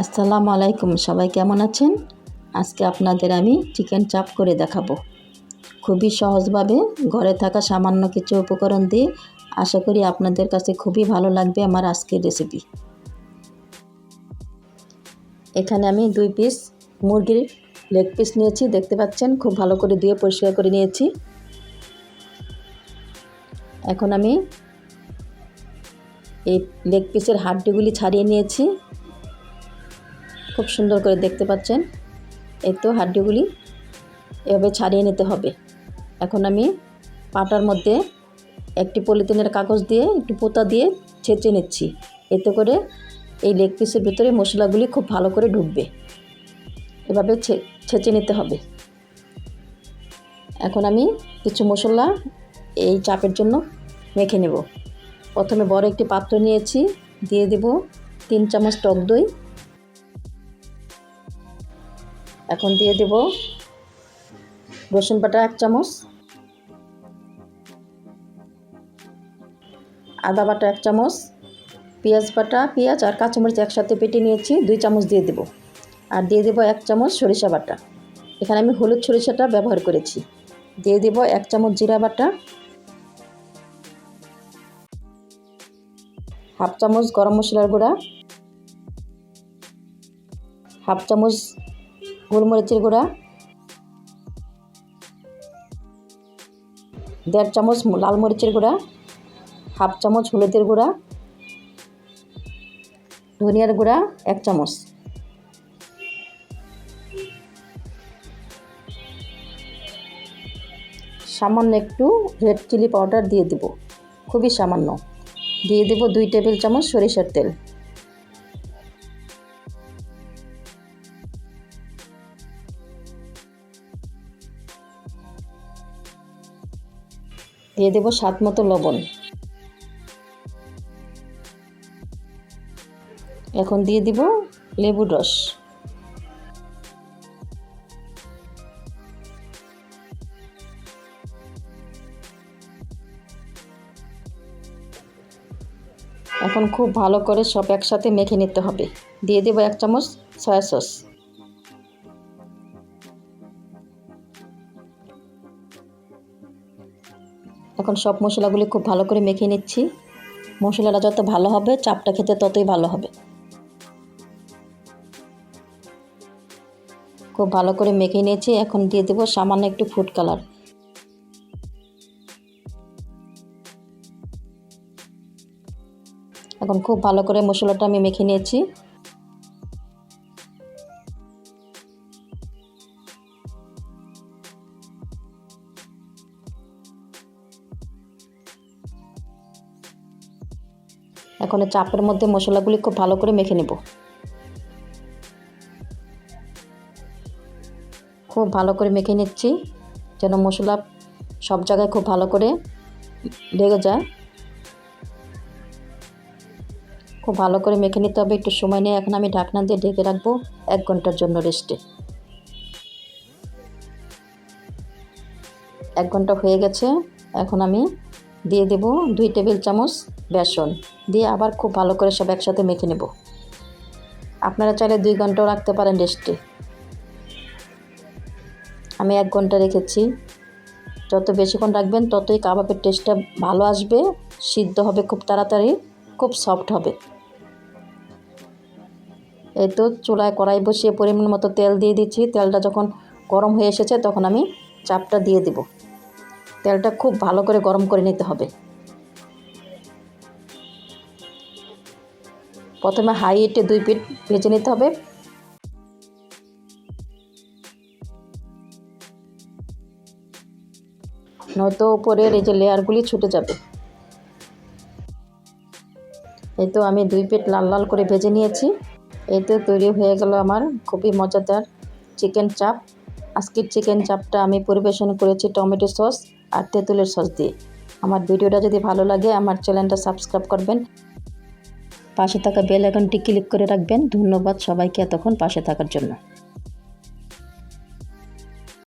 আসসালামু আলাইকুম, সবাই কেমন আছেন? আজকে আপনাদের আমি চিকেন চাপ করে দেখাবো। খুবই সহজভাবে ঘরে থাকা সামান্য কিছু উপকরণ দিয়ে আশা করি আপনাদের কাছে খুবই ভালো লাগবে আমার আজকের রেসিপি এখানে আমি দুই পিস মুরগির লেগ পিস নিয়েছি, দেখতে পাচ্ছেন? খুব ভালো করে ধুয়ে পরিষ্কার করে নিয়েছি। এখন আমি এই লেগ পিসের হাড্ডিগুলি ছাড়িয়ে নিয়েছি। খুব সুন্দর করে দেখতে পাচ্ছেন। এই তো হাড্ডিগুলি এভাবে ছাড়িয়ে নিতে হবে। এখন আমি পাটার মধ্যে একটি পলিথিনের কাগজ দিয়ে, একটু পোতা দিয়ে ছেঁচে নিচ্ছি। এতে করে এই লেগ পিসের ভিতরে মশলাগুলি খুব ভালো করে ঢুকবে। এভাবে ছেঁচে নিতে হবে। এখন আমি কিছু মশলা এই চাপের জন্য মেখে নেব। প্রথমে বড় একটি পাত্র নিয়েছি, দিয়ে দেব তিন চামচ টক দই এখন দিয়ে দেব রসুন বাটা এক চামচ, আদা বাটা এক চামচ, পেঁয়াজ বাটা, পেঁয়াজ আর কাঁচামরিচ একসাথে পেটে নিয়েছি, দুই চামচ দিয়ে দেব। আর দিয়ে দেব এক চামচ সরিষা বাটা। এখানে আমি হলুদ সরিষাটা ব্যবহার করেছি। দিয়ে দেব এক চামচ জিরা বাটা, হাফ চামচ গরম মশলার গুঁড়া, হাফ চামচ গোলমরিচের গুঁড়া, দেড় চামচ লাল মরিচের গুঁড়া, হাফ চামচ হলুদের গুঁড়া, ধনিয়ার গুঁড়া, এক চামচ। সামান্য একটু রেড চিলি পাউডার দিয়ে দেব, খুবই সামান্য। দিয়ে দেব দুই টেবিল চামচ সরিষার তেল। দিয়ে দেব স্বাদ মতো লবণ। এখন দিয়ে দিব লেবুর রস। এখন খুব ভালো করে সব একসাথে মেখে নিতে হবে। দিয়ে দেবো এক চামচ সয়া সস এখন সব মশলাগুলি খুব ভালো করে মেখে নিচ্ছি। মশলাটা যত ভালো হবে, চাপটা খেতে ততই ভালো হবে। খুব ভালো করে মেখে নিয়েছি, এখন দিয়ে দেবো সামান্য একটু ফুড কালার এখন খুব ভালো করে মশলাটা আমি মেখে নিয়েছি। এখন চাপের মধ্যে মশলাগুলি খুব ভালো করে মেখে নেব। খুব ভালো করে মেখে নিচ্ছি, যেন মশলা সব জায়গায় খুব ভালো করে লেগে যায়। খুব ভালো করে মেখে নিতে হবে, একটু সময় নিয়ে। এখন আমি ঢাকনা দিয়ে ঢেকে রাখব এক ঘণ্টার জন্য রেস্টে। এক ঘণ্টা হয়ে গেছে, এখন আমি দিয়ে দেব দুই টেবিল চামচ বেসন। দিয়ে আবার খুব ভালো করে সব একসাথে মেখে নেব। আপনারা চাইলে দুই ঘন্টাও রাখতে পারেন রেস্টে। আমি এক ঘণ্টা রেখেছি। যত বেশিক্ষণ রাখবেন ততই কাবাবের টেস্টটা ভালো আসবে, সিদ্ধ হবে খুব তাড়াতাড়ি, খুব সফট হবে। এই তো চুলায় কড়াই বসিয়ে পরিমাণ মতো তেল দিয়ে দিচ্ছি। তেলটা যখন গরম হয়ে এসেছে তখন আমি চাপটা দিয়ে দেব। তেলটা খুব ভালো করে গরম করে নিতে হবে। প্রথমে হাই হিটে দুই পিট ভেজে নিতে হবে। নয়তো উপরের এই যে লেয়ারগুলি ছুটে যাবে। এই তো আমি দুই পিট লাল লাল করে ভেজে নিয়েছি। এই তো তৈরি হয়ে গেল আমার খুবই মজাদার চিকেন চাপ। আজকের চিকেন চাপটা আমি পরিবেশন করেছি টমেটো সস। আর তেঁতুলের সস দিয়ে। আমার ভিডিওটা যদি ভালো লাগে, আমার চ্যানেলটা সাবস্ক্রাইব করবেন। পাশে থাকা বেল আইকনটি ক্লিক করে রাখবেন। ধন্যবাদ সবাইকে এতক্ষণ পাশে থাকার জন্য।